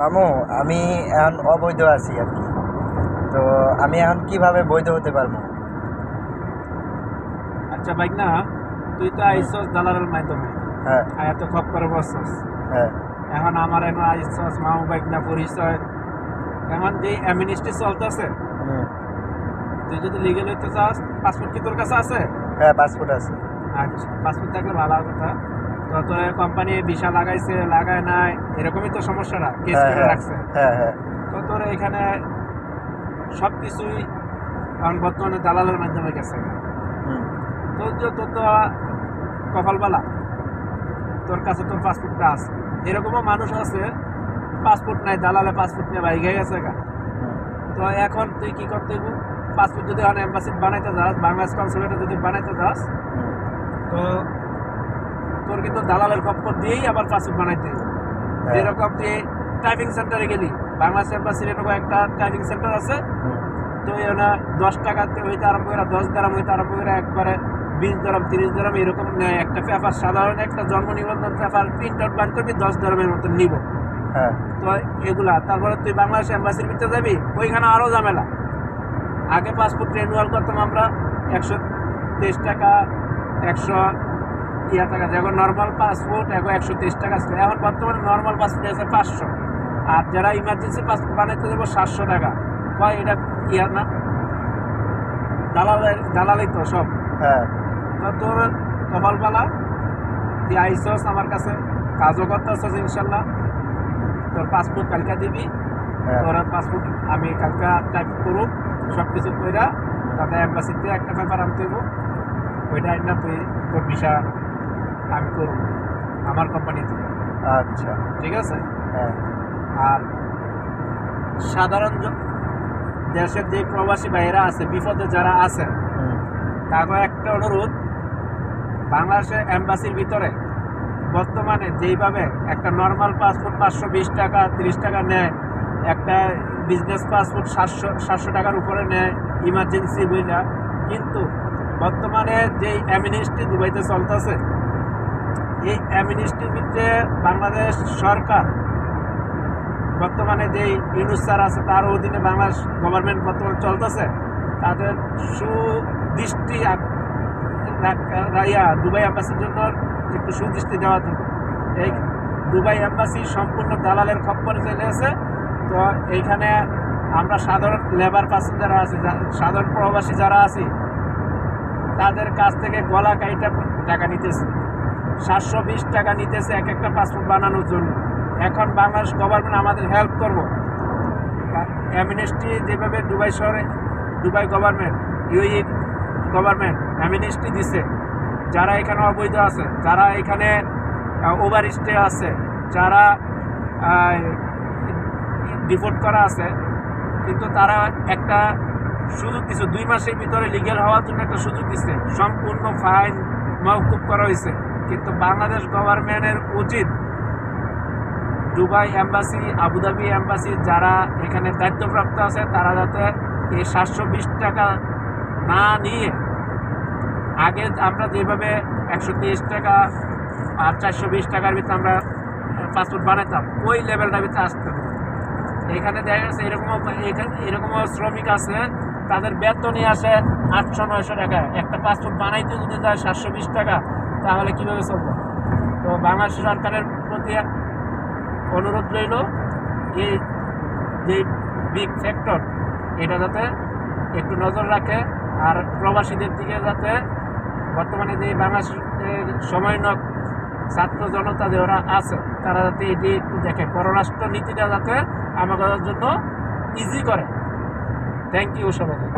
মামু আমি এখন অবৈধ আছি আর কি। তো আমি এখন কীভাবে বৈধ হতে পারব? আচ্ছা বাইক না তুই তো আইসস দালালের মাধ্যমে। হ্যাঁ। এত খপ করে বসছস। হ্যাঁ। এখন আমার এনে আইসস মামু বাইক না পরিচয়। এখন যে অ্যামিনিস্ট্রি চলতেছে। তুই যদি লিগেল হইতে চাস পাসপোর্ট কি তোর কাছে আছে? হ্যাঁ পাসপোর্ট আছে। আচ্ছা পাসপোর্ট থাকলে ভালো কথা তো কোম্পানি ভিসা লাগাইছে লাগায় নাই এরকমই তো সমস্যাটা কেস হ্যাঁ করে হ্যাঁ রাখছে। হ্যাঁ হ্যাঁ। তো তোর এখানে সব কিছুই এখন বর্তমানে দালালের মাধ্যমে গেছে। তোর যে তোর তো কপালবালা তোর কাছে তোর পাসপোর্টটা আছে। এরকমও মানুষ আছে পাসপোর্ট নাই দালালে পাসপোর্ট নিয়ে বাইকে গেছে গা। তো এখন তুই কি করতে পাসপোর্ট যদি এখন এম্বাসি বানাইতে যাস বাংলাদেশ কনসুলেটে যদি বানাইতে যাস তো তোর কিন্তু দালালের খপ্পর দিয়েই আবার পাসপোর্ট বানাইতে হ্যাঁ। যেরকম তুই টাইপিং সেন্টারে গেলি বাংলাদেশ এম্বাসির এরকম একটা টাইপিং সেন্টার আছে। তো এরা দশ টাকাতে হইতে আরম্ভ করে দশ দারাম হইতে আরম্ভ করে একবারে বিশ দারাম তিরিশ দারাম এরকম নেয় একটা পেপার সাধারণ একটা জন্ম নিবন্ধন পেপার প্রিন্ট আউট বার করবি দশ দারামের মতন নিব হ্যাঁ তো এগুলা তারপরে তুই বাংলাদেশ এম্বাসির ভিতরে যাবি ওইখানে আরও ঝামেলা আগে পাসপোর্ট রিনিউয়াল করতাম আমরা একশো তেইশ টাকা একশো ইয়া টাকা এখন নর্মাল পাসপোর্ট এখন একশো তেইশ টাকা ছিল এখন বর্তমানে নর্মাল পাসপোর্ট আছে পাঁচশো। আর যারা ইমার্জেন্সি পাসপোর্ট বানাইতে দেবো সাতশো টাকা। কয় এটা ইয়া না? দালালের দালালই তো সব। হ্যাঁ। তো তোর কপালপালা তুই আইসস আমার কাছে কাজও করতেছস ইনশাল্লাহ। তোর পাসপোর্ট কালকা দিবি। হ্যাঁ। তোর পাসপোর্ট আমি কালকা টাইপ করুক সব কিছু কইরা তাতে অ্যাম্বাসিতে একটা পেপার আনতে ওইটা না তুই তোর ভিসা আমি করব আমার কোম্পানিতে আচ্ছা। ঠিক আছে? হ্যাঁ। আর সাধারণ দেশের যে প্রবাসী ভাইয়েরা আছে বিপদে যারা আছে হুম। তাকে একটা অনুরোধ বাংলাদেশের এম্বাসির ভিতরে বর্তমানে যেইভাবে একটা নর্মাল পাসপোর্ট পাঁচশো বিশ টাকা তিরিশ টাকা নেয় একটা বিজনেস পাসপোর্ট সাতশো সাতশো টাকার উপরে নেয় ইমার্জেন্সি বইলা কিন্তু বর্তমানে যেই অ্যামিনিস্ট্রি দুবাইতে চলতেছে এই অ্যামিনিস্ট্রির ভিতরে বাংলাদেশ সরকার, বর্তমানে যেই ইউনুস স্যার আছে তার অধীনে বাংলাদেশ গভর্নমেন্ট বর্তমানে চলতেছে। তাদের সুদৃষ্টি রাইয়া দুবাই অ্যাম্বাসির জন্য একটু সুদৃষ্টি দেওয়ার জন্য। এই দুবাই অ্যাম্বাসি সম্পূর্ণ দালালের খপ্পরে চলে এসে তো এইখানে আমরা সাধারণ লেবার পার্সন যারা আছি সাধারণ প্রবাসী যারা আছি, তাদের কাছ থেকে গলা কাইটা টাকা নিতেছে। সাতশো বিশ টাকা নিতেছে এক একটা পাসপোর্ট বানানোর জন্য। এখন বাংলাদেশ গভর্নমেন্ট আমাদের হেল্প করব। অ্যামিনেস্টি যেভাবে দুবাই শহরে Dubai government UAE government amnesty দিছে। যারা এখানে অবৈধ আছে, যারা এখানে ওভার স্টে আছে, যারা ডিপোর্ট করা আছে, কিন্তু তারা একটা সুযোগ দিচ্ছে দুই মাসের ভিতরে লিগেল হওয়ার জন্য একটা সুযোগ দিচ্ছে সম্পূর্ণ ফাইন মৌকুব করা হয়েছে। কিন্তু বাংলাদেশ গভর্নমেন্টের উচিত দুবাই এম্বাসি আবুধাবি এম্বাসি যারা এখানে দায়িত্বপ্রাপ্ত আছে, তারা যাতে এই সাতশো বিশ টাকা না নিয়ে আগে আমরা যেভাবে একশো টাকা আর চারশো বিশ টাকার ভিতরে আমরা পাসপোর্ট বানাতাম ওই লেভেলটার ভিতরে আসতে এখানে দেখা গেছে এরকমও এখানে এরকমও শ্রমিক আছে, তাদের বেতনই আসে আটশো নয়শো টাকা। একটা পাসপোর্ট বানাইতে যদি যায় সাতশো বিশ টাকা তাহলে কীভাবে চলবে? তো বাংলাদেশ সরকারের প্রতি অনুরোধ রইল, এই যে বিগ ফ্যাক্টর এটা যাতে একটু নজর রাখে আর প্রবাসীদের দিকে যাতে বর্তমানে যে বাংলাদেশের সময়নক ছাত্র জনতা যে ওরা আছে, তারা যাতে এটি একটু দেখে। পররাষ্ট্র নীতিটা যাতে আমাদের জন্য ইজি করে। থ্যাংক ইউ সবাইকে।